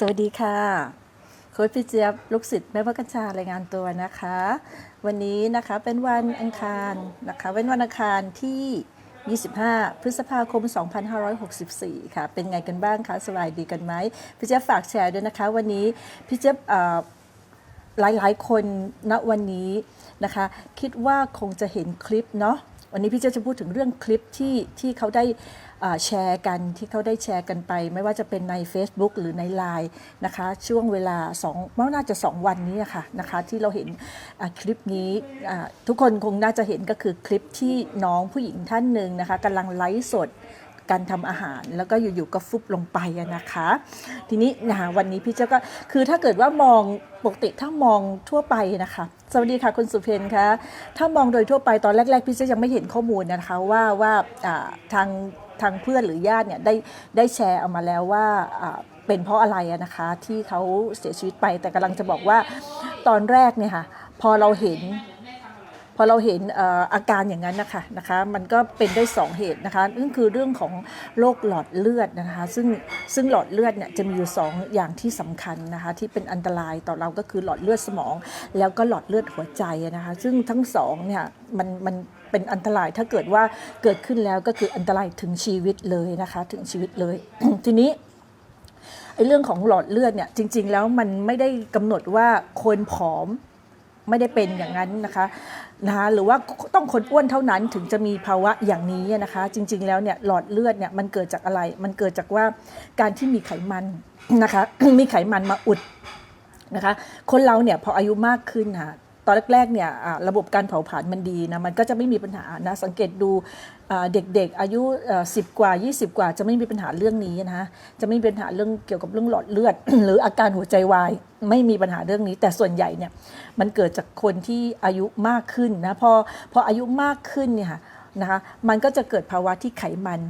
สวัสดีค่ะโค้ชพี่เจี๊ยบลูกศิษย์แม่พักชารายงานตัวนะคะ วันนี้นะคะเป็นวันอังคารนะคะเป็นวันอังคารที่ 25 พฤษภาคม 2564 ค่ะ เป็นไงกันบ้างคะสบายดีกันไหมพี่เจี๊ยบฝากแชร์ด้วยนะคะ วันนี้พี่เจี๊ยบเอ่อหลายๆ คนณวันนี้นะคะ คิดว่าคงจะเห็นคลิปเนาะวันนี้พี่เจ้าจะพูดถึงเรื่องคลิปที่ที่เขาได้ แชร์กันที่เขาได้แชร์กันไป ไม่ว่าจะเป็นใน Facebook หรือใน Line นะคะช่วงเวลา2ว่าน่าจะ 2 วันนี้ค่ะนะคะที่เราเห็นคลิปนี้ทุกคนคงน่าจะเห็นก็คือคลิปที่น้องผู้หญิงท่านหนึ่งนะคะกำลังไลฟ์สดการทำอาหารแล้วก็อยู่ๆก็ฟุบลงไปนะคะ ทีนี้นะวันนี้พี่เจ้าก็คือถ้าเกิดว่ามองปกติถ้ามองทั่วไปนะคะ สวัสดีค่ะคุณสุเพนคะถ้ามองโดยทั่วไปตอนแรก ๆ พี่เจ้ายังไม่เห็นข้อมูลนะคะว่าว่าทาง ทางเพื่อนหรือญาติเนี่ยได้ได้แชร์เอามาแล้วว่าเป็นเพราะอะไรนะคะที่เขาเสียชีวิตไปแต่กำลังจะบอกว่าตอนแรกเนี่ยค่ะพอเราเห็นพอเราเห็นออาการอย่างนั้นนะคะนะคะมันก็เป็นได้สองเหตุนะคะนั่นคือเรื่องของโรคหลอดเลือดนะคะซึ่งซึ่งหลอดเลือดเนี่ยจะมีอยู่สองอย่างที่สำคัญนะคะที่เป็นอันตรายต่อเราก็คือหลอดเลือดสมอง แล้วก็หลอดเลือดหัวใจนะคะซึ่งทั้งสองเนี่ยมันมัน เป็นอันตรายถ้าเกิดว่าเกิดขึ้นแล้วก็คืออันตรายถึงชีวิตเลยนะคะถึงชีวิตเลย ทีนี้ไอ้เรื่องของหลอดเลือดเนี่ยจริง ๆ แล้วมันไม่ได้กำหนดว่าคนผอมไม่ได้เป็นอย่างนั้นนะคะนะคะหรือว่าต้องคนอ้วนเท่านั้นถึงจะมีภาวะอย่างนี้นะคะ จริง ๆ แล้วเนี่ยหลอดเลือดเนี่ยมันเกิดจากอะไร มันเกิดจากว่าการที่มีไขมันนะคะมีไขมันมาอุดนะคะ คนเราเนี่ยพออายุมากขึ้นค่ะ ตอนแรกๆเนี่ยระบบการเผาผลาญมันดีนะมันก็จะไม่มีปัญหานะสังเกตดูเด็กๆ อายุสิบกว่า 20 กว่า จะไม่มีปัญหาเรื่องนี้นะคะจะไม่มีปัญหาเรื่องเกี่ยวกับเรื่องหลอดเลือด หรืออาการหัวใจวายไม่มีปัญหาเรื่องนี้ แต่ส่วนใหญ่เนี่ยมันเกิดจากคนที่อายุมากขึ้นนะพอพออายุมากขึ้นเนี่ยนะคะมันก็จะเกิดภาวะที่ไขมัน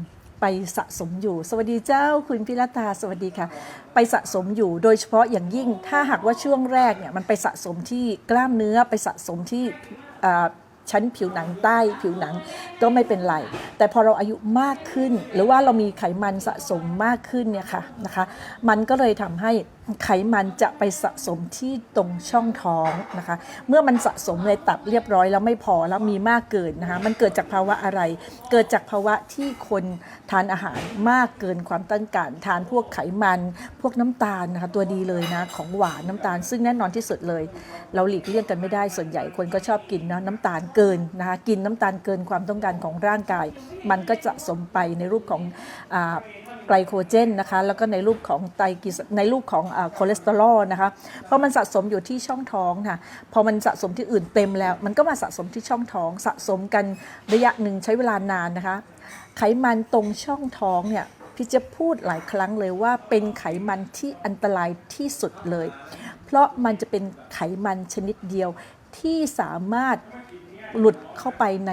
สะสมอยู่ สวัสดีเจ้าคุณพิรตาสวัสดีค่ะ ไปสะสมอยู่โดยเฉพาะอย่างยิ่ง ถ้าหากว่าช่วงแรกเนี่ยมันไปสะสมที่กล้ามเนื้อไปสะสมที่ชั้นผิวหนังใต้ผิวหนังก็ไม่เป็นไร แต่พอเราอายุมากขึ้น หรือว่าเรามีไขมันสะสมมากขึ้นเนี่ยค่ะนะคะ มันก็เลยทำให้ ไขมันจะไปสะสมที่ตรงช่องท้องนะคะ เมื่อมันสะสมในตับเรียบร้อยแล้วไม่พอแล้วมีมากเกินนะคะ มันเกิดจากภาวะอะไร เกิดจากภาวะที่คนทานอาหารมากเกินความต้องการทานพวกไขมัน พวกน้ำตาลนะคะตัวดีเลยนะของหวานน้ำตาล ซึ่งแน่นอนที่สุดเลย เราหลีกเลี่ยงกันไม่ได้ส่วนใหญ่คนก็ชอบกินนะน้ำตาลเกินนะคะกินน้ำตาลเกินความต้องการของร่างกาย มันก็จะสมไปในรูปของอ ไกลโคเจนนะคะแล้วก็ในรูปของไตรกลีเซในรูปของอคอเลสเตอรอลนะคะเพราะมันสะสมอยู่ที่ช่องท้องค่ะพอมันสะสมที่อื่นเต็มแล้ว มันก็มาสะสมที่ช่องท้อง สะสมกันระยะหนึ่งใช้เวลานานนะคะ ไขมันตรงช่องท้องเนี่ยพี่จะพูดหลายครั้งเลยว่าเป็นไขมันที่อันตรายที่สุดเลย เพราะมันจะเป็นไขมันชนิดเดียวที่สามารถหลุดเข้าไปใน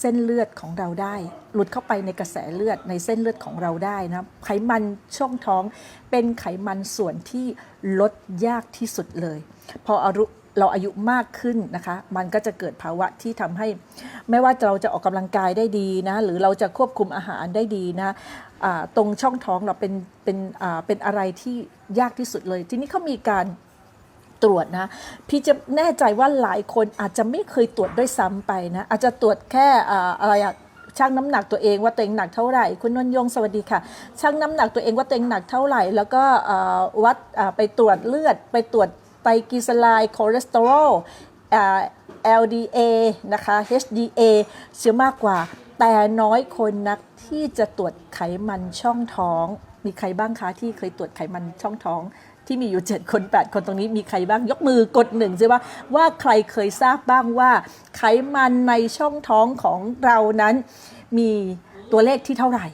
เส้นเลือดของเราได้ หลุดเข้าไปในกระแสเลือดในเส้นเลือดของเราได้นะไขมันช่องท้องเป็นไขมันส่วนที่ลดยากที่สุดเลย พออายุเราอายุมากขึ้นนะคะ มันก็จะเกิดภาวะที่ทำให้ ไม่ว่าเราจะออกกำลังกายได้ดีนะหรือเราจะควบคุมอาหารได้ดีนะอ่าตรงช่องท้องเราเป็นเป็นเป็นอะไรที่ยากที่สุดเลย ทีนี้เขามีการ ตรวจนะ พี่จะแน่ใจว่าหลายคนอาจจะไม่เคยตรวจด้วยซ้ำไปนะ อาจจะตรวจแค่อะไรอะชั่งน้ำหนักตัวเองว่าตัวเองหนักเท่าไหร่ คุณนนยงสวัสดีค่ะชั่งน้ำหนักตัวเองว่าตัวเองหนักเท่าไหร่ แล้วก็วัดไปตรวจเลือด ไปตรวจไตรกลีเซอไรด์คอเลสเตอรอล LDA นะคะ HDA เชื่อมากกว่า แต่น้อยคนนักที่จะตรวจไขมันช่องท้อง มีใครบ้างคะที่เคยตรวจไขมันช่องท้อง ที่มีอยู่ 7 คน 8 คนตรงนี้มีใครบ้างยกมือกดหนึ่งสิว่าว่าใครเคยทราบบ้างว่า ไขมันในช่องท้องของเรานั้น มีตัวเลขที่เท่าไหร่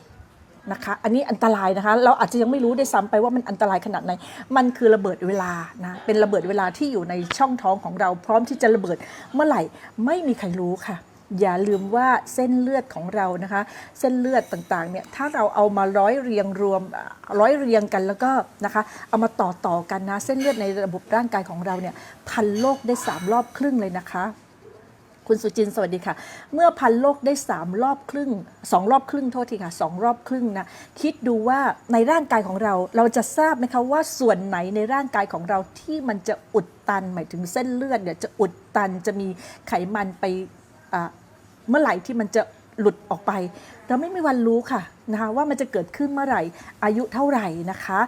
นะคะอันนี้อันตรายนะคะ เราอาจจะยังไม่รู้ได้ซ้ำไปว่ามันอันตรายขนาดไหน มันคือระเบิดเวลานะ เป็นระเบิดเวลาที่อยู่ในช่องท้องของเรา พร้อมที่จะระเบิดเมื่อไหร่ ไม่มีใครรู้ค่ะ อย่าลืมว่าเส้นเลือดของเรานะคะ เส้นเลือดต่างๆเนี่ยถ้าเราเอามาร้อยเรียงรวมร้อยเรียงกันแล้วก็นะคะเอามาต่อต่อกันนะเส้นเลือดในระบบร่างกายของเราเนี่ยพันโลกได้สามรอบครึ่งเลยนะคะคุณสุจินสวัสดีค่ะ เมื่อพันโลกได้ 3 รอบครึ่ง 2 รอบครึ่งโทษทีค่ะ 2 รอบครึ่งนะ คิดดูว่าในร่างกายของเราเราจะทราบไหมคะว่าส่วนไหนในร่างกายของเราที่มันจะอุดตัน หมายถึงเส้นเลือดเนี่ยจะอุดตันจะมีไขมันไป เมื่อไหร่ที่มันจะหลุดออกไป เราไม่มีวันรู้ค่ะนะคะว่ามันจะเกิดขึ้นเมื่อไหร่อายุเท่าไหร่นะคะ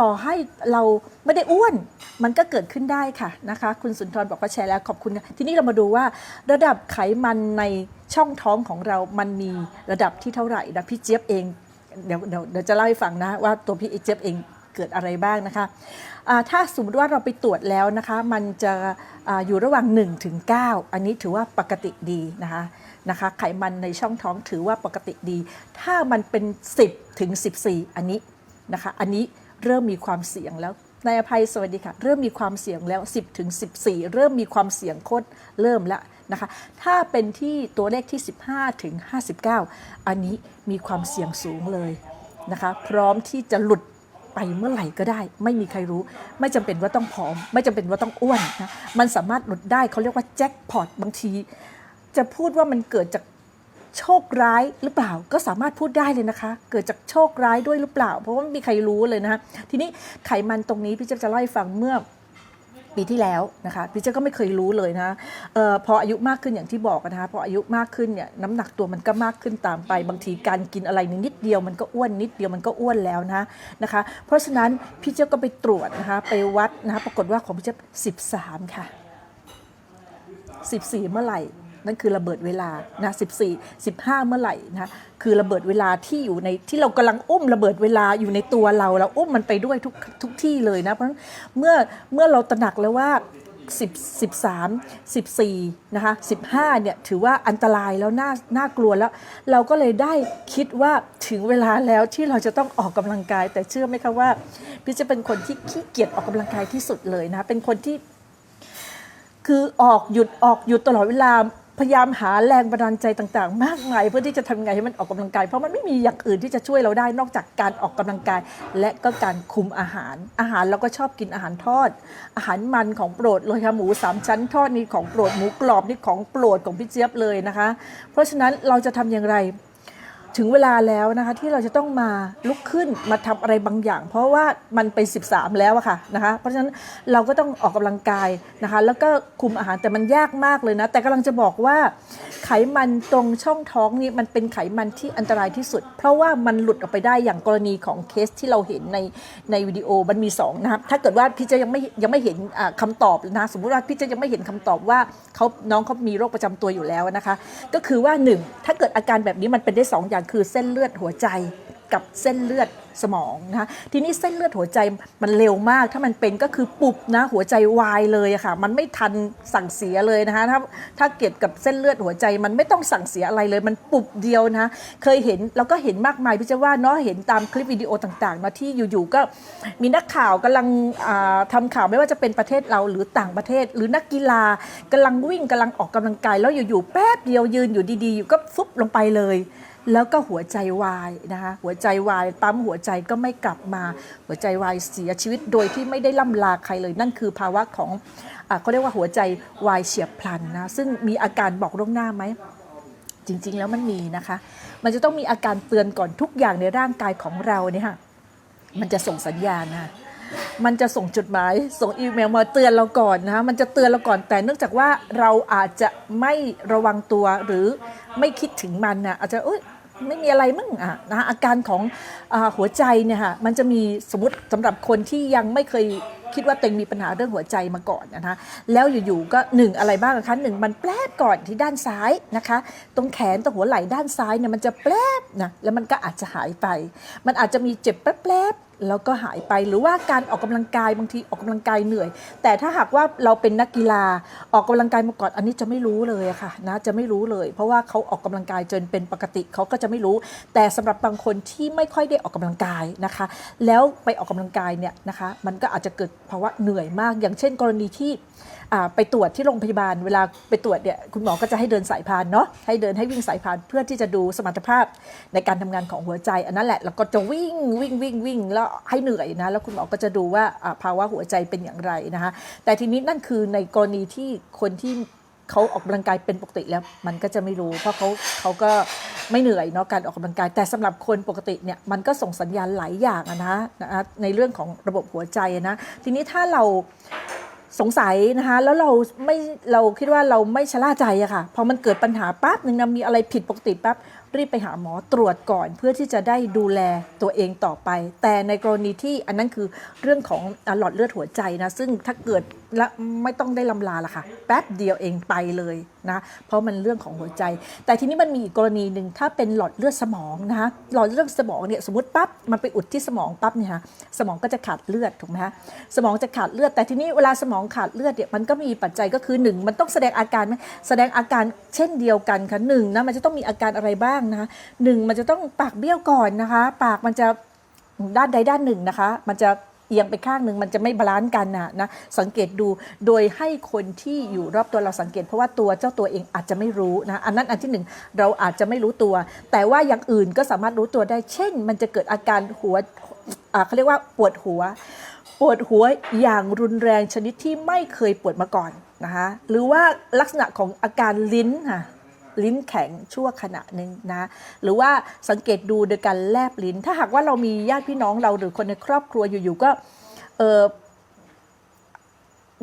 ต่อให้เราไม่ได้อ้วนมันก็เกิดขึ้นได้ค่ะนะคะ คุณสุนทรบอกว่าแชร์แล้วขอบคุณทีนี้เรามาดูว่า ระดับไขมันในช่องท้องของเรามันมีระดับที่เท่าไหร่นะพี่เจี๊ยบเองเดี๋ยวเดี๋ยวจะเล่าให้ฟังนะว่าตัวพี่เจี๊ยบเองเกิดอะไรบ้างนะคะอ่าถ้าสมมติว่าเราไปตรวจแล้วนะคะ มันจะออยู่ระหว่าง1ถึง9อันนี้ถือว่าปกติดีนะคะ นะคะ ไขมันในช่องท้องถือว่าปกติดี ถ้ามันเป็น 10 ถึง 14 อันนี้นะคะ อันนี้เริ่มมีความเสี่ยงแล้วนายอภัยสวัสดีค่ะ เริ่มมีความเสี่ยงแล้ว 10ถึง14 เริ่มมีความเสี่ยงโคตรเริ่มแล้วนะคะ ถ้าเป็นที่ตัวเลขที่ 15ถึง59 อันนี้มีความเสี่ยงสูงเลยนะคะ พร้อมที่จะหลุดไปเมื่อไหร่ก็ได้ ไม่มีใครรู้ ไม่จำเป็นว่าต้องผอม ไม่จำเป็นว่าต้องอ้วนนะมันสามารถหลุดได้เขาเรียกว่าแจ็คพอตบางที จะพูดว่ามันเกิดจากโชคร้ายหรือเปล่าก็สามารถพูดได้เลยนะคะ เกิดจากโชคร้ายด้วยหรือเปล่า เพราะว่าไม่มีใครรู้เลยนะคะทีนี้ไขมันตรงนี้พี่เจะจะเล่าให้ฟังเมื่อปีที่แล้วนะคะพี่เจ้าก็ไม่เคยรู้เลยนะเออพออายุมากขึ้นอย่างที่บอกนะคะพออายุมากขึ้นเนี่ยน้ำหนักตัวมันก็มากขึ้นตามไป บางทีการกินอะไรนิดเดียวมันก็อ้วนนิดเดียวมันก็อ้วนแล้วนะนะคะ เพราะฉะนั้นพี่เจ้าก็ไปตรวจนะคะไปวัดนะคะปรากฏว่าของพี่เจ้า13ค่ะ14เมื่อไหร่ นั่นคือระเบิดเวลานะ14 15 เมื่อไหร่นะคือระเบิดเวลาที่อยู่ในที่เรากำลังอุ้มระเบิดเวลาอยู่ในตัวเราเราอุ้มมันไปด้วยทุกทุกที่เลยนะเพราะเมื่อเมื่อเราตระหนักแล้วว่า10 13 14นะคะ15เนี่ยถือว่าอันตรายแล้วน่าน่ากลัวแล้ว เราก็เลยได้คิดว่าถึงเวลาแล้วที่เราจะต้องออกกำลังกาย แต่เชื่อไหมคะว่าพี่จะเป็นคนที่ขี้เกียจออกกำลังกายที่สุดเลยนะเป็นคนที่ คือออกหยุดออกหยุดตลอดเวลา พยายามหาแรงบันดาลใจต่างๆ มากมายเพื่อที่จะทำไงให้มันออกกำลังกาย เพราะมันไม่มีอย่างอื่นที่จะช่วยเราได้นอกจากการออกกำลังกาย และก็การคุมอาหาร อาหารเราก็ชอบกินอาหารทอด อาหารมันของโปรดเลยค่ะหมูสามชั้นทอดนี่ของโปรดหมูกรอบนี่ของโปรดของพี่เจี๊ยบเลยนะคะ เพราะฉะนั้นเราจะทำอย่างไร ถึงเวลาแล้วนะคะที่เราจะต้องมาลุกขึ้นมาทำอะไรบางอย่าง เพราะว่ามันไป 13 แล้วอะค่ะนะคะเพราะฉะนั้นเราก็ต้องออกกำลังกายนะคะ แล้วก็คุมอาหารแต่มันยากมากเลยนะ แต่กำลังจะบอกว่าไขมันตรงช่องท้องนี่มันเป็นไขมันที่อันตรายที่สุด เพราะว่ามันหลุดออกไปได้อย่างกรณีของเคสที่เราเห็นในในวิดีโอมันมี2นะครับถ้าเกิดว่าพี่เจะยังไม่ยังไม่เห็นอ่าคำตอบนะสมมุติว่าพี่เจะยังไม่เห็นคำตอบว่าเขาน้องเขามีโรคประจำตัวอยู่แล้วนะคะ ก็คือว่า 1 ถ้าเกิดอาการแบบนี้มันเป็นได้2อย่างคือเส้นเลือดหัวใจกับเส้นเลือดสมองนะคะทีนี้เส้นเลือดหัวใจมันเร็วมาก ถ้ามันเป็นก็คือปุบนะหัวใจวายเลยค่ะ มันไม่ทันสั่งเสียเลยนะคะถ้าถ้าเกี่ยวกับเส้นเลือดหัวใจมันไม่ต้องสั่งเสียอะไรเลย มันปุบเดียวนะะเคยเห็นเราก็เห็นมากมายพี่เจะว่าเนาะเห็นตามคลิปวิดีโอต่างๆนะที่อยู่ๆก็มีนักข่าวกำลังอ่าทำข่าวไม่ว่าจะเป็นประเทศเราหรือต่างประเทศ หรือนักกีฬากำลังวิ่งกำลังออกกำลังกายแล้วอยู่ๆแป๊บเดียวยืนอยู่ดีๆอยู่ก็ฟุบลงไปเลย แล้วก็หัวใจวายนะคะหัวใจวายปั๊มหัวใจก็ไม่กลับมา หัวใจวายเสียชีวิตโดยที่ไม่ได้ล่ำลาใครเลย นั่นคือภาวะของอาเขาเรียกว่าหัวใจวายเฉียบพลันนะซึ่งมีอาการบอกล่วงหน้าไหมจริง ๆ แล้วมันมีนะคะ มันจะต้องมีอาการเตือนก่อนทุกอย่างในร่างกายของเราเนี่ยค่ะมันจะส่งสัญญาณนะ มันจะส่งจดหมาย ส่งอีเมลมาเตือนเราก่อนนะคะมันจะเตือนเราก่อนแต่เนื่องจากว่าเราอาจจะไม่ระวังตัวหรือไม่คิดถึงมันนะอาจจะเอ้ยไม่มีอะไรมึงอะนะคะอาการของอหัวใจเนี่ยค่ะมันจะมีสมมติสำหรับคนที่ยังไม่เคยคิดว่าตัวเองมีปัญหาเรื่องหัวใจมาก่อนนะคะแล้วอยู่ๆก็หนึ่งอะไรบ้างคะหนึ่งมันแปลบก่อนที่ด้านซ้ายนะคะ ตรงแขนตรงหัวไหล่ด้านซ้ายเนี่ยมันจะแปลบนะแล้วมันก็อาจจะหายไป มันอาจจะมีเจ็บแปลบ แล้วก็หายไปหรือว่าการออกกำลังกายบางทีออกกำลังกายเหนื่อย แต่ถ้าหากว่าเราเป็นนักกีฬาออกกำลังกายมาก่อนอันนี้จะไม่รู้เลยค่ะนะจะไม่รู้เลย เพราะว่าเขาออกกำลังกายจนเป็นปกติเขาก็จะไม่รู้ แต่สำหรับบางคนที่ไม่ค่อยได้ออกกำลังกายนะคะ แล้วไปออกกำลังกายเนี่ยนะคะมันก็อาจจะเกิดภาวะเหนื่อยมาก อย่างเช่น กรณีที่ ไปตรวจที่โรงพยาบาลเวลาไปตรวจเนี่ยคุณหมอก็จะให้เดินสายพานเนาะให้เดินให้วิ่งสายพานเพื่อที่จะดูสมรรถภาพในการทำงานของหัวใจ อันนั้นแหละแล้วก็จะวิ่งวิ่งวิ่งวิ่งแล้วให้เหนื่อยนะแล้วคุณหมอก็จะดูว่าภาวะหัวใจเป็นอย่างไรนะคะแต่ทีนี้นั่นคือในกรณีที่คนที่เขาออกกำลังกายเป็นปกติแล้วมันก็จะไม่รู้ เพราะเขาเขาก็ไม่เหนื่อยเนาะการออกกำลังกาย แต่สำหรับคนปกติเนี่ยมันก็ส่งสัญญาณหลายอย่างนะนะในเรื่องของระบบหัวใจนะทีนี้ถ้าเรา สงสัยนะคะแล้วเราไม่เราคิดว่าเราไม่ชะล่าใจอะค่ะพอมันเกิดปัญหาปั๊บหนึ่งนะมีอะไรผิดปกติปั๊บรีบไปหาหมอตรวจก่อนเพื่อที่จะได้ดูแลตัวเองต่อไป แต่ในกรณีที่อันนั้นคือเรื่องของหลอดเลือดหัวใจนะซึ่งถ้าเกิด และไม่ต้องได้ลำลาละค่ะ แป๊บเดียวเองไปเลยนะเพราะมันเรื่องของหัวใจ แต่ทีนี้มันมีอีกกรณีหนึ่งถ้าเป็นหลอดเลือดสมองนะคะหลอดเลือดสมองเนี่ยสมมติปั๊บมันไปอุดที่สมองปั๊บเนี่ยค่ะสมองก็จะขาดเลือดถูกไหมคะสมองจะขาดเลือด แต่ทีนี้เวลาสมองขาดเลือดเนี่ยมันก็มีปัจจัยก็คือหนึ่งมันต้องแสดงอาการไหมแสดงอาการเช่นเดียวกันค่ะหนึ่งนะมันจะต้องมีอาการอะไรบ้างนะคะหนึ่งมันจะต้องปากเบี้ยวก่อนนะคะ ปากมันจะด้านใดด้านหนึ่งนะคะ มันจะ เอียงไปข้างหนึ่งมันจะไม่บาลานซ์กันนะนะสังเกตดูโดยให้คนที่อยู่รอบตัวเราสังเกต เพราะว่าตัวเจ้าตัวเองอาจจะไม่รู้นะอันนั้นอันที่หนึ่งเราอาจจะไม่รู้ตัว แต่ว่าอย่างอื่นก็สามารถรู้ตัวได้ เช่น มันจะเกิดอาการหัวเขาเรียกว่าปวดหัว ปวดหัวอย่างรุนแรงชนิดที่ไม่เคยปวดมาก่อนนะคะหรือว่าลักษณะของอาการลิ้นค่ะ ลิ้นแข็งชั่วขณะหนึ่งนะ หรือว่าสังเกตดูโดยการแลบลิ้น ถ้าหากว่าเรามีญาติพี่น้องเราหรือคนในครอบครัวอยู่ๆก็เออ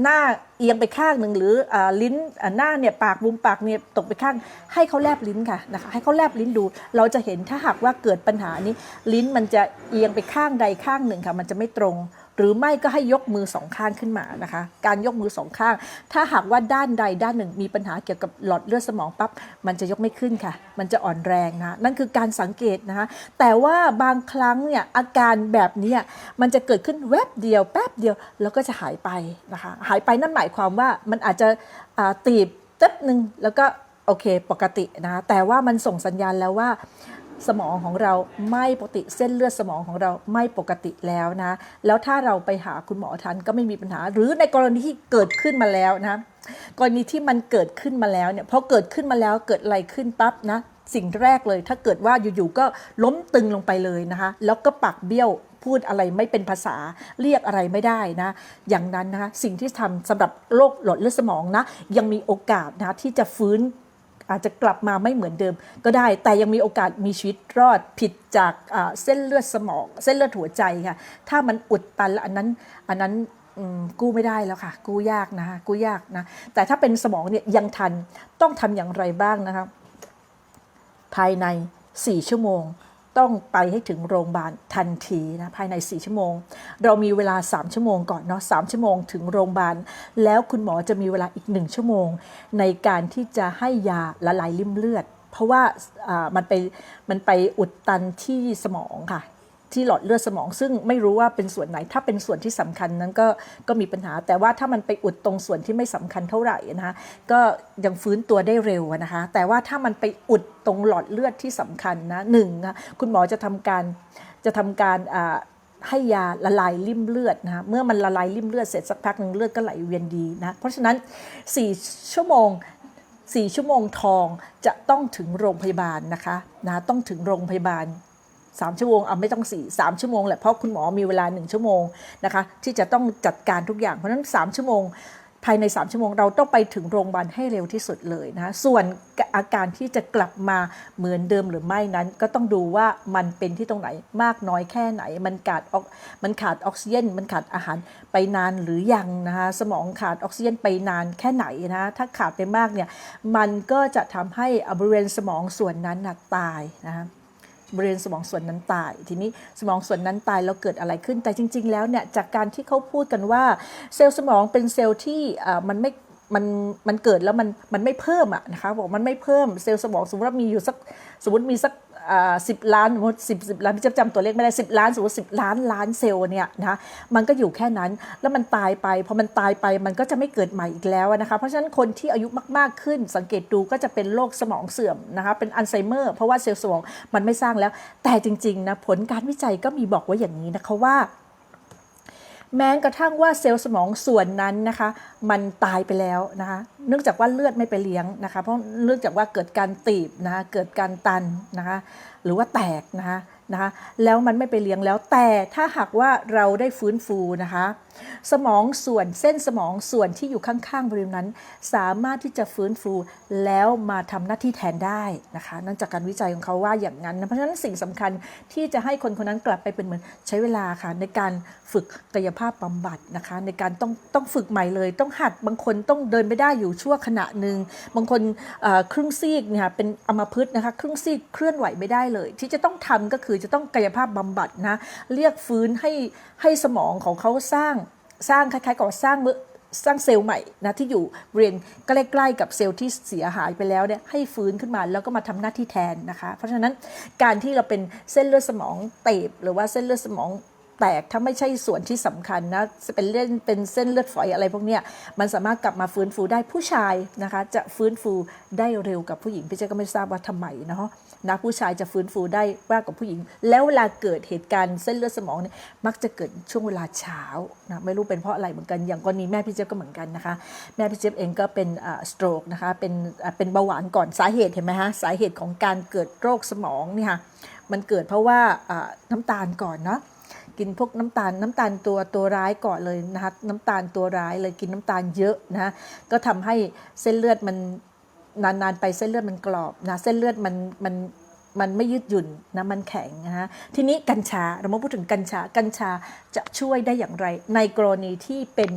หน้าเอียงไปข้างหนึ่งหรืออลิ้นหน้าเนี่ยปากมุมปากเนี่ยตกไปข้าง ให้เขาแลบลิ้นค่ะนะคะให้เขาแลบลิ้นดู เราจะเห็นถ้าหากว่าเกิดปัญหานี้ ลิ้นมันจะเอียงไปข้างใดข้างหนึ่งค่ะ มันจะไม่ตรง หรือไม่ก็ให้ยกมือสองข้างขึ้นมานะคะ การยกมือสองข้าง ถ้าหากว่าด้านใดด้านหนึ่งมีปัญหาเกี่ยวกับหลอดเลือดสมองปั๊บมันจะยกไม่ขึ้นค่ะ มันจะอ่อนแรงนะนั่นคือการสังเกตนะคะ แต่ว่าบางครั้งเนี่ยอาการแบบนี้มันจะเกิดขึ้นแวบเดียวแป๊บเดียวแล้วก็จะหายไปนะคะ หายไปนั่นหมายความว่ามันอาจจะตีบเต๊บหนึ่งแล้วก็โอเคปกตินะแต่ว่ามันส่งสัญญาณแล้วว่า สมองของเราไม่ปกติเส้นเลือดสมองของเราไม่ปกติแล้วนะ แล้วถ้าเราไปหาคุณหมอทันก็ไม่มีปัญหา หรือในกรณีที่เกิดขึ้นมาแล้วนะกรณีที่มันเกิดขึ้นมาแล้วเนี่ยพอเกิดขึ้นมาแล้วเกิดอะไรขึ้นปั๊บนะสิ่งแรกเลย ถ้าเกิดว่าอยู่ๆก็ล้มตึงลงไปเลยนะคะ แล้วก็ปากเบี้ยวพูดอะไรไม่เป็นภาษาเรียกอะไรไม่ได้นะ อย่างนั้นนะคะสิ่งที่ทำสำหรับโรคหลอดเลือดสมองนะยังมีโอกาสนะที่จะฟื้น อาจจะกลับมาไม่เหมือนเดิมก็ได้ แต่ยังมีโอกาสมีชีวิตรอดผิดจากเส้นเลือดสมอง เส้นเลือดหัวใจค่ะ ถ้ามันอุดตันแล้วอันนั้นอันนั้นกู้ไม่ได้แล้วค่ะ กู้ยากนะคะกู้ยากนะ แต่ถ้าเป็นสมองเนี่ยยังทันต้องทำอย่างไรบ้างนะคะภายใน 4 ชั่วโมง ต้องไปให้ถึงโรงพยาบาลทันทีนะภายใน 4 ชั่วโมง เรามีเวลา 3 ชั่วโมงก่อนเนาะ3ชั่วโมงถึงโรงพยาบาล แล้วคุณหมอจะมีเวลาอีก 1 ชั่วโมง ในการที่จะให้ยาละลายริ่มเลือด เพราะว่าอ่ามันไปมันไปอุดตันที่สมองค่ะ ที่หลอดเลือดสมองซึ่งไม่รู้ว่าเป็นส่วนไหนถ้าเป็นส่วนที่สำคัญนั้นก็ก็มีปัญหา แต่ว่าถ้ามันไปอุดตรงส่วนที่ไม่สำคัญเท่าไหร่นะคะก็ยังฟื้นตัวได้เร็วนะคะ แต่ว่าถ้ามันไปอุดตรงหลอดเลือดที่สำคัญนะหนึ่งนะคุณหมอจะทำการจะทำการอ่าให้ยาละลายริ่มเลือดนะคะเมื่อมันละลายริ่มเลือดเสร็จสักพักหนึ่งเลือดก็ไหลเวียนดีนะเพราะฉะนั้น 4 ชั่วโมง4ชั่วโมงทองจะต้องถึงโรงพยาบาลนะคะนะต้องถึงโรงพยาบาล 3ชั่วโมงเอาไม่ต้อง4 3ชั่วโมงแหละเพราะคุณหมอมีเวลา 1 ชั่วโมงนะคะที่จะต้องจัดการทุกอย่างเพราะฉะนั้น 3 ชั่วโมงภายใน 3 ชั่วโมงเราต้องไปถึงโรงพยาบาลให้เร็วที่สุดเลยนะคะส่วนอาการที่จะกลับมาเหมือนเดิมหรือไม่นั้น ก็ต้องดูว่ามันเป็นที่ตรงไหนมากน้อยแค่ไหน มันขาดออกมันขาดออกซิเจนมันขาดอาหารไปนานหรือยังนะคะสมองขาดออกซิเจนไปนานแค่ไหนนะถ้าขาดไปมากเนี่ยมันก็จะทำให้บริเวณสมองส่วนนั้นนะตายนะคะ บริเวณสมองส่วนนั้นตาย ทีนี้สมองส่วนนั้นตายแล้วเกิดอะไรขึ้น แต่จริง ๆ แล้วเนี่ยจากการที่เขาพูดกันว่าเซลล์สมองเป็นเซลล์ที่มันไม่มันมันเกิดแล้วมันมันไม่เพิ่มอะนะคะบอกมันไม่เพิ่มเซลล์สมองสมมติว่ามีอยู่สักสมมติมีสัก สิบล้านสมมติสิบสิบล้านพี่จะจำตัวเลขไม่ได้สิบล้านสมมติสิบล้านล้านเซลล์เนี่ยนะคะมันก็อยู่แค่นั้นแล้วมันตายไปพอมันตายไปมันก็จะไม่เกิดใหม่อีกแล้วนะคะเพราะฉะนั้นคนที่อายุมากๆขึ้นสังเกตดูก็จะเป็นโรคสมองเสื่อมนะคะเป็นอัลไซเมอร์เพราะว่าเซลล์สมองมันไม่สร้างแล้ว แต่จริงๆนะผลการวิจัยก็มีบอกไว้อย่างนี้นะคะว่า แม้กระทั่งว่าเซลล์สมองส่วนนั้นนะคะ มันตายไปแล้วนะคะ เนื่องจากว่าเลือดไม่ไปเลี้ยงนะคะ เพราะเนื่องจากว่าเกิดการตีบนะคะ เกิดการตันนะคะ หรือว่าแตกนะคะ นะคะแล้วมันไม่ไปเลี้ยงแล้วแต่ถ้าหากว่าเราได้ฟื้นฟูนะคะ สมองส่วนเส้นสมองส่วนที่อยู่ข้างๆบริเวณนั้น สามารถที่จะฟื้นฟูแล้วมาทำหน้าที่แทนได้นะคะนั่นจากการวิจัยของเขาว่าอย่างนั้นนะเพราะฉะนั้นสิ่งสำคัญที่จะให้คนคนนั้นกลับไปเป็นเหมือนใช้เวลาค่ะในการฝึกกายภาพบำบัดนะคะ ในการต้องต้องฝึกใหม่เลย ต้องหัดบางคนต้องเดินไม่ได้อยู่ชั่วขณะหนึ่งบางคนครึ่งซีกเนี่ยเป็นอัมพฤกษ์นะคะครึ่งซีกเคลื่อนไหวไม่ได้เลย ที่จะต้องทำก็คือจะต้องกายภาพบำบัดนะ เรียกฟื้นให้ให้สมองของเขาสร้างสร้างคล้ายๆกับสร้างมือสร้างเซลล์ใหม่นะที่อยู่บริเวณใกล้ๆกับเซลล์ที่เสียหายไปแล้วเนี่ยให้ฟื้นขึ้นมาแล้วก็มาทำหน้าที่แทนนะคะ เพราะฉะนั้นการที่เราเป็นเส้นเลือดสมองเตบหรือว่าเส้นเลือดสมองแตกถ้าไม่ใช่ส่วนที่สำคัญนะเป็นเล่นเป็นเส้นเลือดฝอยอะไรพวกเนี้ยมันสามารถกลับมาฟื้นฟูได้ผู้ชายนะคะ จะฟื้นฟูได้เร็วกับผู้หญิงพี่เจ๊ก็ไม่ทราบว่าทำไมเนาะ นะผู้ชายจะฟื้นฟูได้มากกว่าผู้หญิง แล้วเวลาเกิดเหตุการณ์เส้นเลือดสมองเนี่ยมักจะเกิดช่วงเวลาเช้านะไม่รู้เป็นเพราะอะไรเหมือนกันอย่างกรณีแม่พี่เจ๊ยบก็เหมือนกันนะคะ แม่พี่เจ๊ยบเองก็เป็นสโตรกนะคะเป็นอ่าเป็นเบาหวานก่อนสาเหตุเห็นไหมฮะสาเหตุของการเกิดโรคสมองนี่ค่ะมันเกิดเพราะว่าอ่าน้ำตาลก่อนเนาะกินพวกน้ำตาลน้ำตาลตัวตัวร้ายก่อนเลยนะคะน้ำตาลตัวร้ายเลยกินน้ำตาลเยอะนะก็ทำให้เส้นเลือดมัน นานๆไปเส้นเลือดมันกรอบนะเส้นเลือดมันมันมันไม่ยืดหยุ่นนะมันแข็งนะฮะทีนี้กัญชาเรามาพูดถึงกัญชากัญชาจะช่วยได้อย่างไร ในกรณีที่เป็น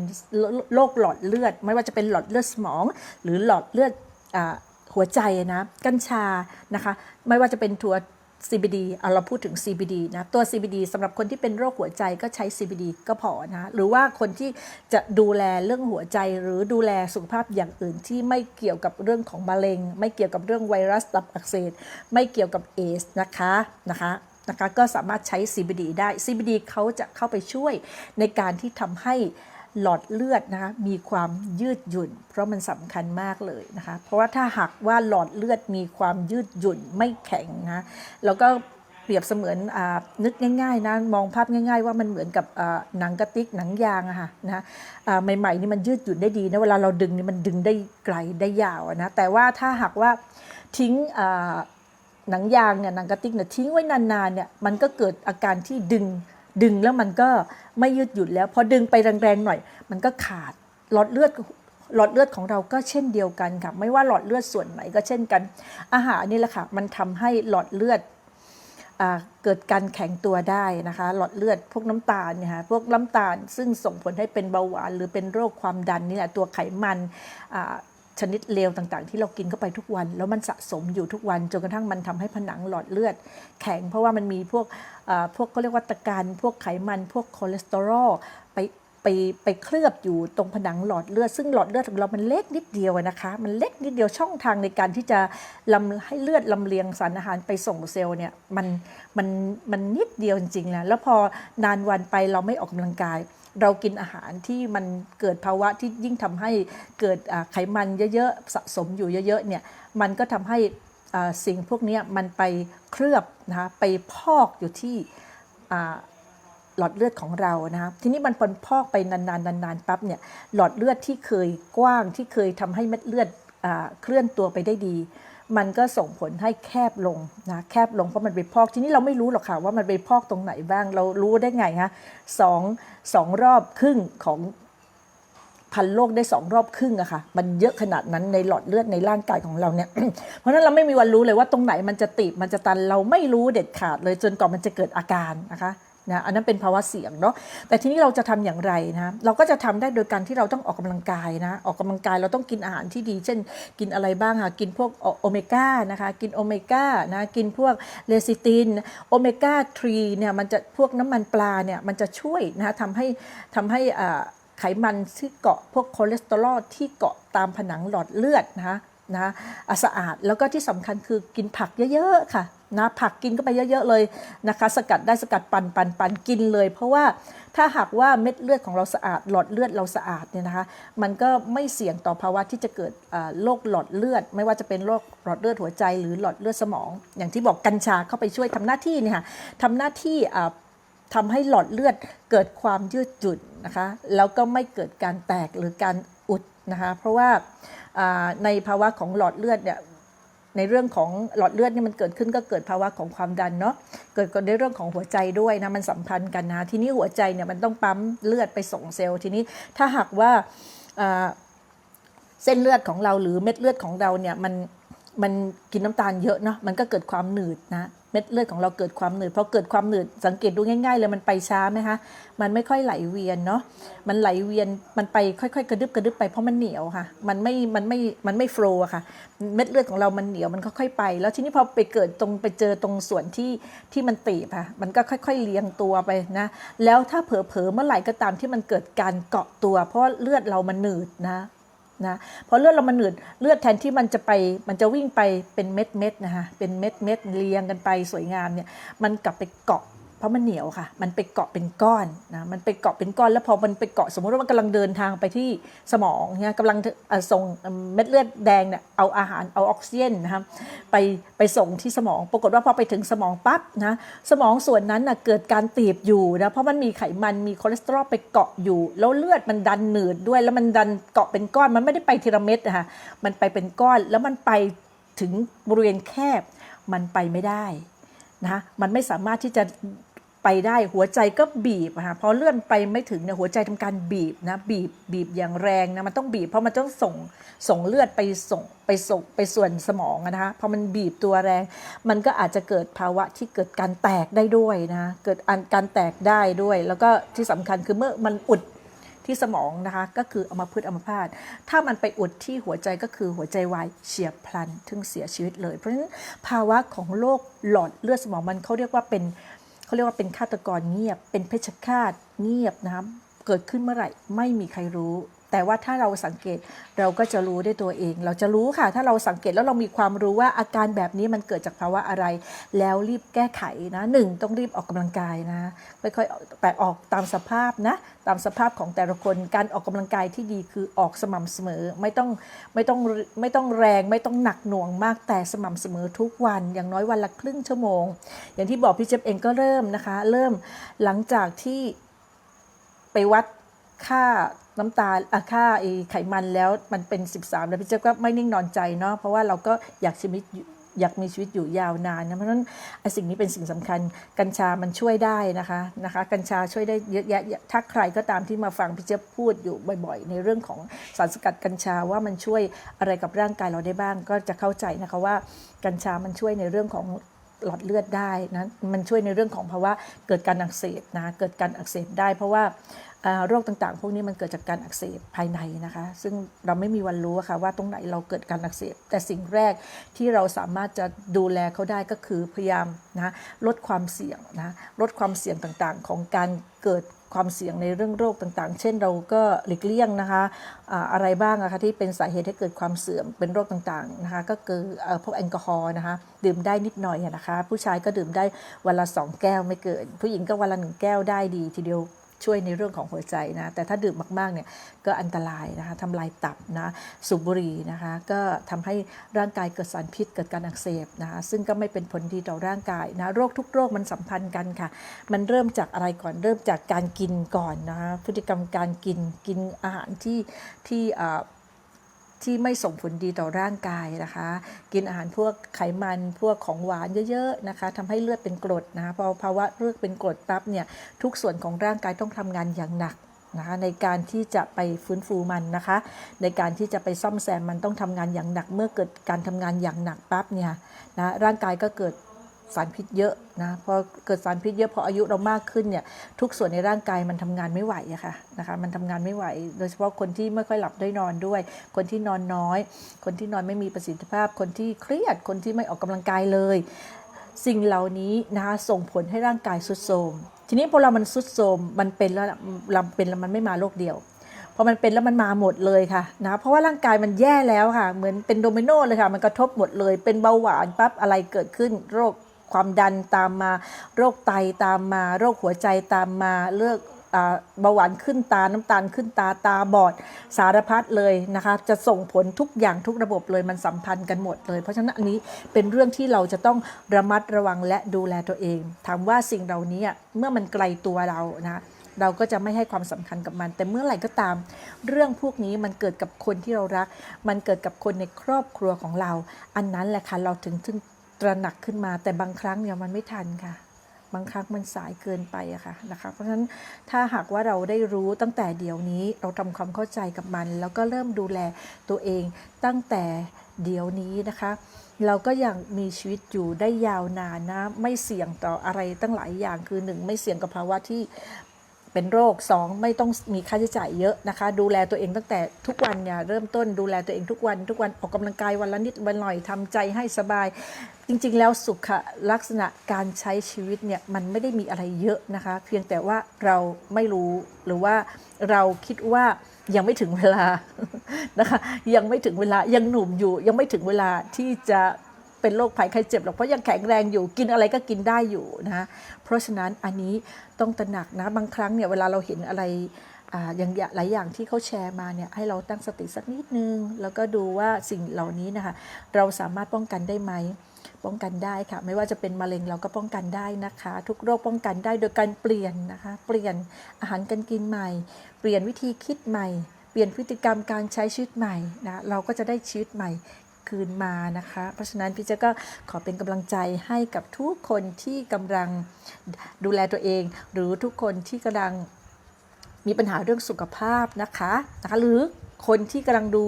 โรคหลอดเลือด ไม่ว่าจะเป็นหลอดเลือดสมอง หรือหลอดเลือดอหัวใจนะกัญชานะคะ ไม่ว่าจะเป็นตัว CBD เอาเราพูดถึง CBD นะตัว CBD สำหรับคนที่เป็นโรคหัวใจก็ใช้ CBD ก็พอนะหรือว่าคนที่จะดูแลเรื่องหัวใจหรือดูแลสุขภาพอย่างอื่นที่ไม่เกี่ยวกับเรื่องของมะเร็ง ไม่เกี่ยวกับเรื่องไวรัสตับอักเสบไม่เกี่ยวกับเอสนะคะนะคะนะคะก็สามารถใช้ CBD ได้ CBD เขาจะเข้าไปช่วยในการที่ทำให้ หลอดเลือดนะคะมีความยืดหยุ่น เพราะมันสำคัญมากเลยนะคะเพราะว่าถ้าหากว่าหลอดเลือดมีความยืดหยุ่นไม่แข็งนะแล้วก็เปรียบเสมือนอนึกง่ายๆนะมองภาพง่าย ๆ ว่ามันเหมือนกับหนังกระติกหนังยางอะค่ะนะอ่าใหม่ๆนี่มันยืดหยุ่นได้ดีนะเวลาเราดึงนี่มันดึงได้ไกลได้ยาวนะแต่ว่าถ้าหากว่าทิ้งหนังยางเนี่ยหนังกระติกเนี่ยทิ้งไว้นานๆเนี่ยมันก็เกิดอาการที่ดึง ดึงแล้วมันก็ไม่ยืดหยุ่นแล้วพอดึงไปแรงๆหน่อย มันก็ขาดหลอดเลือดหลอดเลือดของเราก็เช่นเดียวกันค่ะ ไม่ว่าหลอดเลือดส่วนไหนก็เช่นกัน อาหารนี่แหละค่ะ มันทำให้หลอดเลือดอเกิดการแข็งตัวได้นะคะ หลอดเลือดพวกน้ำตาลเนี่ยฮะพวกน้ำตาลซึ่งส่งผลให้เป็นเบาหวาน หรือเป็นโรคความดันนี่แหละตัวไขมันอ่า ชนิดเลวต่างๆ ที่เรากินเข้าไปทุกวัน แล้วมันสะสมอยู่ทุกวันจนกระทั่งมันทำให้ผนังหลอดเลือด แข็งเพราะว่ามันมีพวกอ่าพวกเขาเรียกว่าตะการพวกไขมันพวกคอเลสเตอรอลไปไปไปเคลือบอยู่ตรงผนังหลอดเลือด ซึ่งหลอดเลือดของเรามันเล็กนิดเดียวนะคะ มันเล็กนิดเดียวช่องทางในการที่จะลำให้เลือดลำเลียงสารอาหารไปส่งเซลล์เนี่ยมันมันมันนิดเดียวจริงๆนะแล้วพอนานวันไปเราไม่ออกกำลังกาย เรากินอาหารที่มันเกิดภาวะที่ยิ่งทำให้เกิดไขมันเยอะๆสะสมอยู่เยอะๆเนี่ยมันก็ทำให้สิ่งพวกนี้มันไปเคลือบนะคะไปพอกอยู่ที่หลอดเลือดของเรานะครับทีนี้มันพนพอกไปนานๆนานๆปั๊บเนี่ยหลอดเลือดที่เคยกว้างที่เคยทำให้เม็ดเลือดอเคลื่อนตัวไปได้ดี มันก็ส่งผลให้แคบลงนะแคบลงเพราะมันไปพอกทีนี้เราไม่รู้หรอกค่ะว่ามันไปพอกตรงไหนบ้างเรารู้ได้ไงฮะสองสองรอบครึ่งของพันโลกได้สองรอบครึ่งอะค่ะ มันเยอะขนาดนั้นในหลอดเลือดในร่างกายของเราเนี่ย เพราะนั้นเราไม่มีวันรู้เลยว่าตรงไหนมันจะตีบมันจะตันเราไม่รู้เด็ดขาดเลยจนกว่อนมันจะเกิดอาการนะคะ นะอันนั้นเป็นภาวะเสี่ยงเนาะแต่ทีนี้เราจะทำอย่างไรนะเราก็จะทำได้โดยการที่เราต้องออกกำลังกายนะออกกำลังกายเราต้องกินอาหารที่ดี เช่น กินอะไรบ้างอะกินพวกโอเมก้านะคะกินโอเมก้านะกินพวกเลซิตินโอเมก้า3เนี่ยมันจะพวกน้ำมันปลาเนี่ยมันจะช่วยนะคะทำให้ทำให้อ่ไขมันที่เกาะพวกคอเลสเตอรอลที่เกาะตามผนังหลอดเลือดนะคะ นะะสะอาดแล้วก็ที่สำคัญคือกินผักเยอะๆค่ะนะผักกินก็ไปเยอะ ๆ เลยนะคะ สกัดได้สกัดปันปันปันกินเลย เพราะว่าถ้าหากว่าเม็ดเลือดของเราสะอาด หลอดเลือดเราสะอาดเนี่ยนะคะ มันก็ไม่เสี่ยงต่อภาวะที่จะเกิดโรคหลอดเลือด ไม่ว่าจะเป็นโรคหลอดเลือดหัวใจ หรือหลอดเลือดสมอง อย่างที่บอกกัญชาเข้าไปช่วยทำหน้าที่เนี่ยค่ะทำหน้าที่ทำให้หลอดเลือดเกิดความยืดหยุ่นนะคะ แล้วก็ไม่เกิดการแตกหรือการอุดนะคะ เพราะว่า ในภาวะของหลอดเลือดเนี่ยในเรื่องของหลอดเลือดนี่มันเกิดขึ้นก็เกิดภาวะของความดันเนาะเกิดกันในเรื่องของหัวใจด้วยนะมันสัมพันธ์กันนะทีนี้หัวใจเนี่ยมันต้องปั๊มเลือดไปส่งเซลล์ทีนี้ถ้าหากว่าเส้นเลือดของเราหรือเม็ดเลือดของเราเนี่ยมันมันกินน้ำตาลเยอะเนาะมันก็เกิดความหนืดนะ เม็ดเลือดของเราเกิดความหนืดพอเกิดความหนืดสังเกตดูง่ายๆเลยมันไปช้าไหมคะมันไม่ค่อยไหลเวียนเนาะมันไหลเวียนมันไปค่อย ๆ กระดึบกระดึบไปเพราะมันเหนียวค่ะ มันไม่มันไม่มันไม่โฟล์อะค่ะ เม็ดเลือดของเรามันเหนียวมันค่อยๆไป แล้วทีนี้พอไปเกิดตรงไปเจอตรงส่วนที่ที่มันตีบค่ะ มันก็ค่อย ๆเลี้ยงตัวไปนะ แล้วถ้าเผลอๆเมื่อไหร่ก็ตามที่มันเกิดการเกาะตัว เพราะเลือดเรามันหนืดนะ นะพอเลือดเรามันหนืดเลือดแทนที่มันจะไปมันจะวิ่งไปเป็นเม็ดเม็ดนะคะเป็นเม็ดเม็ดเรียงกันไปสวยงามเนี่ยมันกลับไปเกาะ เพราะมันเหนียวค่ะ มันไปเกาะเป็นก้อนนะมันไปเกาะเป็นก้อนแล้วพอมันไปเกาะสมมติว่ามันกำลังเดินทางไปที่สมองเนี่ยกำลังส่งเม็ดเลือดแดงเนี่ยเอาอาหารเอาออกซิเจนนะคะไปไปส่งที่สมอง ปรากฏว่าพอไปถึงสมองปั๊บนะสมองส่วนนั้นนะเกิดการตีบอยู่นะเพราะมันมีไขมันมีคอเลสเตอรอลไปเกาะอยู่ แล้วเลือดมันดันหนืดด้วยแล้วมันดันเกาะเป็นก้อนมันไม่ได้ไปทีละเม็ดนะคะมันไปเป็นก้อนแล้วมันไปถึงบริเวณแคบมันไปไม่ได้นะมันไม่สามารถที่จะ ไปได้หัวใจก็บีบอะค่ะพอเลื่อนไปไม่ถึงเนี่ยหัวใจทำการบีบนะบีบบีบอย่างแรงนะมันต้องบีบเพราะมันต้องส่งส่งเลือดไปส่งไปส่งไปส่วนสมองนะคะพอมันบีบตัวแรง มันก็อาจจะเกิดภาวะที่เกิดการแตกได้ด้วยนะเกิดการแตกได้ด้วย แล้วก็ที่สำคัญคือเมื่อมันอุดที่สมองนะคะก็คือเอามาพืชอัมพาตถ้ามันไปอุดที่หัวใจก็คือหัวใจวายเฉียบพลันถึงเสียชีวิตเลย เพราะฉะนั้นภาวะของโรคหลอดเลือดสมองมันเขาเรียกว่าเป็น เขาเรียกว่าเป็นฆาตกรเงียบ เป็นเพชฌฆาตเงียบนะครับ เกิดขึ้นเมื่อไหร่ไม่มีใครรู้ แต่ว่าถ้าเราสังเกตเราก็จะรู้ได้ตัวเอง เราจะรู้ค่ะ ถ้าเราสังเกตแล้วเรามีความรู้ว่าอาการแบบนี้มันเกิดจากภาวะอะไร แล้วรีบแก้ไขนะหนึ่งต้องรีบออกกำลังกายนะค่อยๆแต่ออกตามสภาพนะตามสภาพของแต่ละคนการออกกำลังกายที่ดีคือออกสม่ำเสมอไม่ต้องไม่ต้องไม่ต้องแรงไม่ต้องหนักหน่วงมากแต่สม่ำเสมอทุกวัน อย่างน้อยวันละครึ่งชั่วโมง อย่างที่บอกพี่เจ็บเองก็เริ่มนะคะ เริ่มหลังจากที่ไปวัดค่าน้ำตาลอะค่าไอไขมันแล้วมันเป็น 13 แล้วพี่เจ๊ก็ไม่นิ่งนอนใจเนาะเพราะว่าเราก็อยากชีวิตอยากมีชีวิตอยู่ยาวนานนะเพราะฉะนั้นไอสิ่งนี้เป็นสิ่งสำคัญกัญชามันช่วยได้นะคะนะคะกัญชาช่วยได้เยอะแยะถ้าใครก็ตามที่มาฟังพี่เจ๊พูดอยู่บ่อย ๆ ในเรื่องของสารสกัดกัญชาว่ามันช่วยอะไรกับร่างกายเราได้บ้าง ก็จะเข้าใจนะคะว่ากัญชามันช่วยในเรื่องของ หลอดเลือดได้นะมันช่วยในเรื่องของภาวะเกิดการอักเสบนะเกิดการอักเสบได้ เพราะว่าโรคต่างๆ พวกนี้มันเกิดจากการอักเสบภายในนะคะ ซึ่งเราไม่มีวันรู้ค่ะว่าตรงไหนเราเกิดการอักเสบ แต่สิ่งแรกที่เราสามารถจะดูแลเขาได้ก็คือพยายามนะลดความเสี่ยงนะลดความเสี่ยงต่างๆ ของการเกิด ความเสี่ยงในเรื่องโรคต่างๆ เช่นเราก็หลีกเลี่ยงนะคะอะไรบ้างอะคะที่เป็นสาเหตุให้เกิดความเสื่อมเป็นโรคต่างๆนะคะก็คือเอ่อพวกแอลกอฮอล์นะคะดื่มได้นิดหน่อยนะคะ ผู้ชายก็ดื่มได้วันละสองแก้วไม่เกิน ผู้หญิงก็วันละหนึ่งแก้วได้ดีทีเดียว ช่วยในเรื่องของหัวใจนะ แต่ถ้าดื่มมากๆเนี่ยก็อันตรายนะคะทำลายตับนะสูบบุหรี่นะคะก็ทำให้ร่างกายเกิดสารพิษเกิดการอักเสบนะคะซึ่งก็ไม่เป็นผลดีต่อร่างกายนะโรคทุกโรคมันสัมพันธ์กันค่ะ มันเริ่มจากอะไรก่อนเริ่มจากการกินก่อนนะคะพฤติกรรมการกินกินอาหารที่ที่อ่า ที่ไม่ส่งผลดีต่อร่างกายนะคะ กินอาหารพวกไขมันพวกของหวานเยอะๆนะคะทำให้เลือดเป็นกรดนะคะพอภาวะเลือดเป็นกรดปั๊บเนี่ยทุกส่วนของร่างกายต้องทำงานอย่างหนักนะคะในการที่จะไปฟื้นฟูมันนะคะ ในการที่จะไปซ่อมแซมมันต้องทำงานอย่างหนัก เมื่อเกิดการทำงานอย่างหนักปั๊บเนี่ยนะร่างกายก็เกิด สารพิษเยอะนะพอเกิดสารพิษเยอะพออายุเรามากขึ้นเนี่ยทุกส่วนในร่างกายมันทำงานไม่ไหวอะค่ะนะคะมันทำงานไม่ไหว โดยเฉพาะคนที่ไม่ค่อยหลับได้นอนด้วย คนที่นอนน้อย คนที่นอนไม่มีประสิทธิภาพ คนที่เครียดคนที่ไม่ออกกำลังกายเลย สิ่งเหล่านี้นะคะส่งผลให้ร่างกายสุดโทรมทีนี้พอเรามันสุดโทรมมันเป็นแล้วเราเป็นแล้วมันไม่มาโรคเดียวพอมันเป็นแล้วมันมาหมดเลยค่ะนะเพราะว่าร่างกายมันแย่แล้วค่ะ เหมือนเป็นโดมิโนเลยค่ะ มันกระทบหมดเลย เป็นเบาหวานปั๊บอะไรเกิดขึ้นโรค ความดันตามมา โรคไตตามมา โรคหัวใจตามมาเลือกเบาหวานขึ้นตาน้ำตาลขึ้นตาตาบอดสารพัดเลยนะคะ จะส่งผลทุกอย่างทุกระบบเลยมันสัมพันธ์กันหมดเลย เพราะฉะนั้นอันนี้เป็นเรื่องที่เราจะต้องระมัดระวังและดูแลตัวเอง ถามว่าสิ่งเหล่านี้เมื่อมันไกลตัวเรานะเราก็จะไม่ให้ความสำคัญกับมัน แต่เมื่อไหร่ก็ตาม เรื่องพวกนี้มันเกิดกับคนที่เรารัก มันเกิดกับคนในครอบครัวของเรา อันนั้นแหละค่ะเราถึงถึง ตระหนักขึ้นมา แต่บางครั้งเนี่ยมันไม่ทันค่ะ บางครั้งมันสายเกินไปอะค่ะนะคะ เพราะฉะนั้นถ้าหากว่าเราได้รู้ตั้งแต่เดี๋ยวนี้เราทำความเข้าใจกับมัน แล้วก็เริ่มดูแลตัวเองตั้งแต่เดี๋ยวนี้นะคะ เราก็ยังมีชีวิตอยู่ได้ยาวนานนะ ไม่เสี่ยงต่ออะไรตั้งหลายอย่างคือหนึ่งไม่เสี่ยงกับภาวะที่ เป็นโรค 2 ไม่ต้องมีค่าใช้จ่ายเยอะนะคะ ดูแลตัวเองตั้งแต่ทุกวันเนี่ยเริ่มต้นดูแลตัวเองทุกวัน ทุกวันออกกำลังกายวันละนิดวันหน่อยทำใจให้สบาย จริง ๆ แล้วสุขลักษณะการใช้ชีวิตเนี่ยมันไม่ได้มีอะไรเยอะนะคะ เพียงแต่ว่าเราไม่รู้หรือว่าเราคิดว่ายังไม่ถึงเวลานะคะ ยังไม่ถึงเวลายังหนุ่มอยู่ ยังไม่ถึงเวลาที่จะเป็นโรคภัยไข้เจ็บหรอกเพราะยังแข็งแรงอยู่กินอะไรก็กินได้อยู่นะ ราะฉะนั้นอันนี้ต้องตระหนักนะบางครั้งเนี่ยเวลาเราเห็นอะไรอ่าอย่างหลายอย่างที่เขาแชร์มาเนี่ยให้เราตั้งสติสักนิดนึง แล้วก็ดูว่าสิ่งเหล่านี้นะคะเราสามารถป้องกันได้ไหมป้องกันได้ค่ะ ไม่ว่าจะเป็นมะเร็งเราก็ป้องกันได้นะคะ ทุกโรคป้องกันได้โดยการเปลี่ยนนะคะ เปลี่ยนอาหารการกินใหม่ เปลี่ยนวิธีคิดใหม่ เปลี่ยนพฤติกรรมการใช้ชีวิตใหม่นะเราก็จะได้ชีวิตใหม่ คืนมานะคะ เพราะฉะนั้นพี่เจ๊ก็ขอเป็นกำลังใจให้กับทุกคนที่กำลังดูแลตัวเอง หรือทุกคนที่กำลังมีปัญหาเรื่องสุขภาพนะคะนะคะหรือ คนที่กำลังดู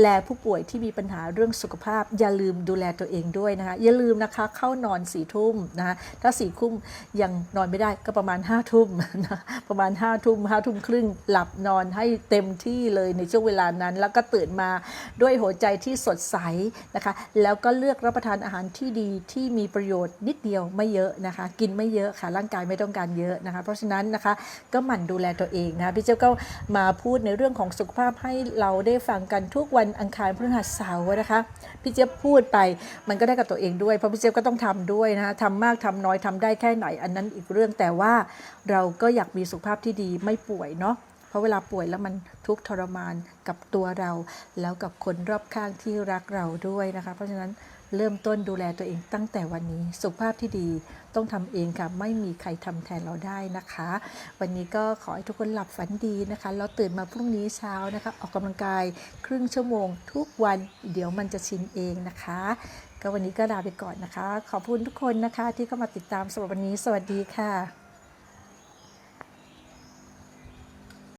แลผู้ป่วยที่มีปัญหาเรื่องสุขภาพ อย่าลืมดูแลตัวเองด้วยนะคะอย่าลืมนะคะเข้านอนสี่ทุ่มนะคะถ้าสี่ทุ่มยังนอนไม่ได้ก็ประมาณห้าทุ่มนะประมาณห้าทุ่มห้าทุ่มครึ่งหลับนอนให้เต็มที่เลยในช่วงเวลานั้น แล้วก็ตื่นมาด้วยหัวใจที่สดใสนะคะ แล้วก็เลือกรับประทานอาหารที่ดีที่มีประโยชน์นิดเดียวไม่เยอะนะคะ กินไม่เยอะค่ะร่างกายไม่ต้องการเยอะนะคะ เพราะฉะนั้นนะคะก็หมั่นดูแลตัวเองนะคะพี่เจ้าก็มาพูดในเรื่องของสุขภาพให้เราได้ฟังกันทุกวันอังคารพฤหัสเสาร์นะคะ พี่เจี๊ยบพูดไปมันก็ได้กับตัวเองด้วย เพราะพี่เจี๊ยบก็ต้องทำด้วยนะคะทำมากทำน้อยทำได้แค่ไหนอันนั้นอีกเรื่องแต่ว่าเราก็อยากมีสุขภาพที่ดีไม่ป่วยเนาะเพราะเวลาป่วยแล้วมันทุกทรมานกับตัวเรา แล้วกับคนรอบข้างที่รักเราด้วยนะคะ เพราะฉะนั้น เริ่มต้นดูแลตัวเองตั้งแต่วันนี้ สุขภาพที่ดีต้องทำเองค่ะ ไม่มีใครทำแทนเราได้นะคะ วันนี้ก็ขอให้ทุกคนหลับฝันดีนะคะ แล้วตื่นมาพรุ่งนี้เช้านะคะ ออกกำลังกายครึ่งชั่วโมง ทุกวันเดี๋ยวมันจะชินเองนะคะ ก็วันนี้ก็ลาไปก่อนนะคะ ขอบคุณทุกคนนะคะที่เข้ามาติดตามสำหรับวันนี้ สวัสดีค่ะ